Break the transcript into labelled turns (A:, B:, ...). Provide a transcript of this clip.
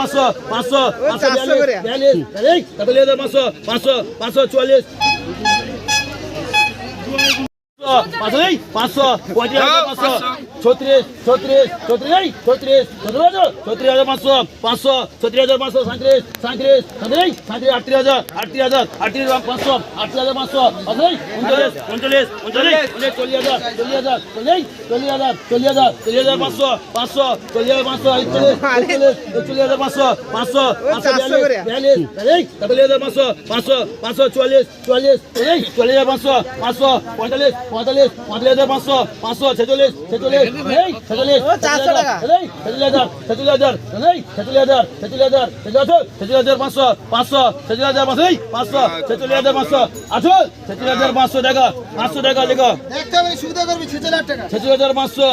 A: পাঁচশো পাঁচশো পাঁচশো
B: চারশো করে।
A: বিয়াল্লিশ বিয়াল্লিশ তেতাল্লিশ হাজার পাঁচশো পাঁচশো পাঁচশো চুয়াল্লিশ পাঁচশো এই পাঁচশো পঁয়ত্রিশ হাজার পাঁচশো ছত্রিশ ছত্রিশ ছত্রিশ এই ছত্রিশ ছত্রিশ হাজার ছত্রিশ হাজার পাঁচশো পাঁচশো ছত্রিশ হাজার পাঁচশো সাঁত্রিশ সাঁত্রিশ সাঁত্রিশ সাঁত্রিশ আটত্রিশ হাজার আটত্রিশ হাজার আটত্রিশ পাঁচশো আটত্রিশ হাজার পাঁচশো পাঁচশো উনচল্লিশ উনচল্লিশ উনচল্লিশ উনচল্লিশ চল্লিশ হাজার চল্লিশ হাজার চল্লিশ চল্লিশ হাজার চল্লিশ হাজার চল্লিশ হাজার পাঁচশো পাঁচশো চল্লিশ হাজার পাঁচশো একচল্লিশ একচল্লিশ একচল্লিশ হাজার পাঁচশো পাঁচশো পাঁচশো চল্লিশ চল্লিশ পঁয়তাল্লিশ পঁয়তাল্লিশ পঁয়তাল্লিশ হাজার পাঁচশো পাঁচশো ছেচল্লিশ ছেচল্লিশ এই ছেচল্লিশ
B: চারশো টাকা।
A: এই ছেচল্লিশ হাজার ছেচল্লিশ হাজার এই ছেচল্লিশ হাজার ছেচল্লিশ হাজার ছেচল্লিশ হাজার ছেচল্লিশ হাজার পাঁচশো পাঁচশো ছেচল্লিশ হাজার পাঁচশো এই পাঁচশো ছেচল্লিশ হাজার পাঁচশো আছো ছেচল্লিশ হাজার পাঁচশো টাকা পাঁচশো টাকা লেখো।
B: দেখতে হবে সুবিধা
A: ছেচল্লিশ হাজার পাঁচশো।